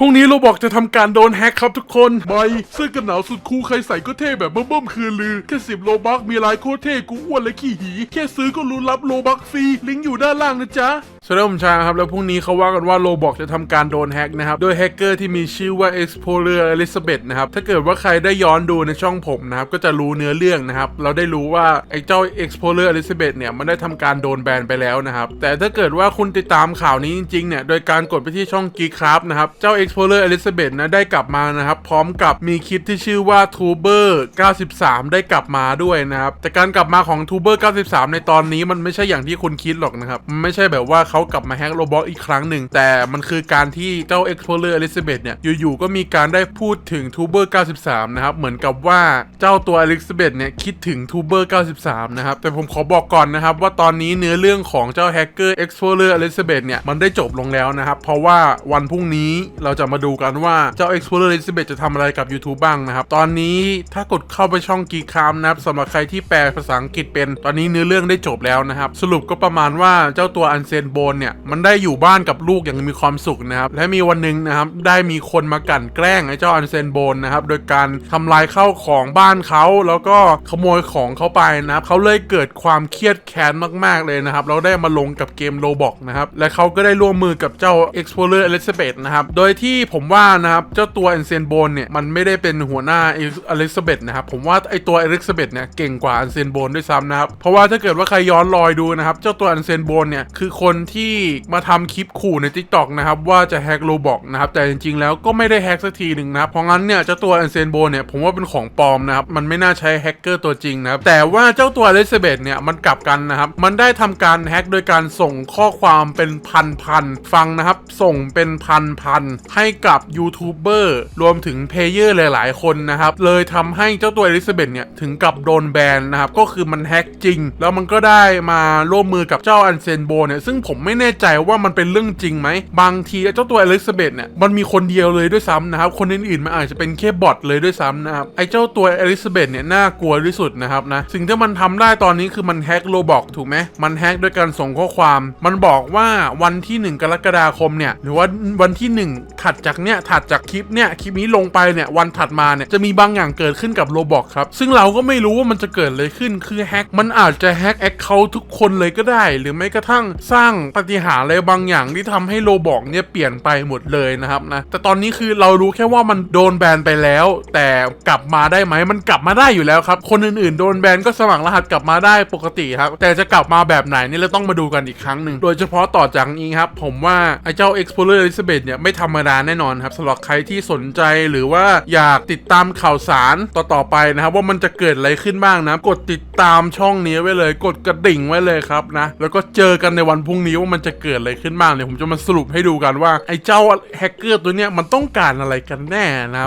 พรุ่งนี้โรบอกจะทำการโดนแฮ็กครับทุกคนใบเสื้อกันหนาวสุดคูลใครใส่ก็เท่แบบเบิ่มๆคือลือ แค่สิบโลบักมีลายโคตรเท่กูอ้วนและขี้หี แค่ซื้อก็รู้รับโลบักฟรี ลิงก์อยู่ด้านล่างนะจ๊ะ สวัสดีครับผมชาครับ แล้วพรุ่งนี้เขาว่ากันว่าโลบอกจะทำการโดนแฮ็กนะครับ โดยแฮกเกอร์ที่มีชื่อว่า Explorer Elizabeth นะครับ ถ้าเกิดว่าใครได้ย้อนดูในช่องผมนะครับ ก็จะรู้เนื้อเรื่องนะครับ เราได้รู้ว่า ไอ้เจ้า Explorer Elizabeth เนี่ย มันได้ทำการโดนแบนไปแล้วนะครับ แต่ถ้าเกิดว่าคุณติดตามข่าวนี้จริงๆเนี่ย โดยการกดไปที่ช่อง Geek Craft นะครับ เจ้า Explorer Elizabeth นะได้กลับมานะครับ พร้อมกับมีคลิปที่ชื่อว่า Tuber 93 ได้กลับมาด้วยนะครับแต่การกลับมาของ Tuber 93 ในตอนนี้มันไม่ใช่อย่างที่คุณคิดหรอกนะครับมันไม่ใช่แบบว่าเขากลับมาแฮกโรบอทอีกครั้งหนึ่ง แต่มันคือการที่เจ้า Explorer Elizabeth เนี่ย อยู่ๆ ก็มีการได้พูดถึง Tuber 93 นะครับ เหมือนกับว่าเจ้าตัว Elizabeth เนี่ย คิดถึง Tuber 93 นะครับ แต่ผมขอบอกก่อนนะครับ ว่าตอนนี้เนื้อเรื่องของเจ้าแฮกเกอร์ Explorer Elizabeth เนี่ย มันได้จบลงแล้วนะครับ เพราะว่าวันพรุ่งนี้เราจะมาดูกันว่าเจ้า Explorer Elizabeth จะทำอะไรกับ YouTube บ้างนะครับ ตอนนี้ถ้ากดเข้าไปช่องกีคามนะครับสำหรับใครที่แปลภาษาอังกฤษเป็น ตอนนี้เนื้อเรื่องได้จบแล้วนะครับ สรุปก็ประมาณว่าเจ้าตัวอันเซนโบนเนี่ยมันได้อยู่บ้านกับลูกอย่างมีความสุขนะครับและมีวันหนึ่งนะครับได้มีคนมากลั่นแกล้งไอ้เจ้าอันเซนโบนนะครับโดยการทำลายข้าวของบ้านเขาแล้วก็ขโมยของเขาไปนะครับเขาเลยเกิดความเครียดแค้นมาก ๆ เลยนะครับแล้วได้มาลงกับเกมโลบอกนะครับและเขาก็ได้ร่วมมือกับเจ้า Explorer Elizabeth นะครับโดยที่ผมว่านะครับเจ้าตัว a n c e n b o n เนี่ยมันไม่ได้เป็นหัวหน้า Elizabeth นะครับผมว่าไอตัว Elizabeth เนี่ยเก่งกว่า a n c e n b o n ด้วยซ้ำนะครับเพราะว่าถ้าเกิดว่าใครย้อนรอยดูนะครับเจ้าตัว a n c e n b o n เนี่ยคือคนที่มาทำคลิปขู่ใน TikTok นะครับว่าจะแฮกโลบอกนะครับแต่จริงๆแล้วก็ไม่ได้แฮกสักทีหนึ่งนะครับเพราะงั้นเนี่ยเจ้าตัว a n c e n b o n เนี่ยผมว่าเป็นของปลอมนะครับมันไม่น่าใช้แฮกเกอร์ตัวจริงนะครับแต่ว่าเจ้าตัว Elizabeth เนี่ยมันกลับกันนะครับมันได้ทำการแฮกโดยการส่งข้อความเป็นพันๆฟังนะครับส่งเป็นพันๆให้กับยูทูบเบอร์รวมถึงเพลเยอร์หลาย ๆ คนนะครับเลยทำให้เจ้าตัว Elizabeth เนี่ยถึงกับโดนแบนนะครับก็คือมันแฮกจริง แล้วมันก็ได้มาร่วมมือกับเจ้าอันเซนโบเนี่ยซึ่งผมไม่แน่ใจว่ามันเป็นเรื่องจริงไหม บางทีเจ้าตัว Elizabeth เนี่ยมันมีคนเดียวเลยด้วยซ้ำนะครับ คนอื่นๆมันอาจจะเป็นแค่บอทเลยด้วยซ้ำนะครับ ไอ้เจ้าตัว Elizabeth เนี่ยน่ากลัวที่สุดนะครับนะ สิ่งที่มันทำได้ตอนนี้คือมันแฮกโลบอกถูกไหม มันแฮกด้วยการส่งข้อความ มันบอกว่าวันที่ 1 กรกฎาคมเนี่ย หรือว่าวันที่ 1 ถัดจากเนี่ย ถัดจากคลิปเนี่ย คลิปนี้ลงไปเนี่ย วันถัดมาเนี่ย จะมีบางอย่างเกิดขึ้นกับโลบอกครับ ซึ่งเราก็ไม่รู้ว่ามันจะเกิดอะไรขึ้น คือแฮก มันอาจจะแฮกแอคเคาท์ทุกคนเลยก็ได้ หรือไม่กระทั่งสร้างปฏิหารอะไรบางอย่างที่ทำให้โลบอกเนี่ยเปลี่ยนไปหมดเลยนะครับนะแต่ตอนนี้คือเรารู้แค่ว่ามันโดนแบนไปแล้ว แต่กลับมาได้ไหมมันกลับมาได้อยู่แล้วครับ คนอื่นๆ โดนแบนก็สมัครรหัสกลับมาได้ปกติครับ แต่จะกลับมาแบบไหนนี่เราต้องมาดูกันอีกครั้งหนึ่งโดยเฉพาะต่อจากนี้ครับ ผมว่าไอ้เจ้า Explorer Elizabeth เนี่ยไม่ธรรมดาแน่นอนครับสำหรับใครที่สนใจหรือว่าอยากติดตามข่าวสารต่อๆไปนะครับ ว่ามันจะเกิดอะไรขึ้นบ้างนะกดติดตามช่องนี้ไว้เลย กดกระดิ่งไว้เลยครับนะแล้วก็เจอกันในวันพรุ่งนี้ว่ามันจะเกิดอะไรขึ้นบ้างเนี่ยผมจะมาสรุปให้ดูกันว่าไอ้เจ้าแฮกเกอร์ตัวเนี้ยมันต้องการอะไรกันแน่นะครับ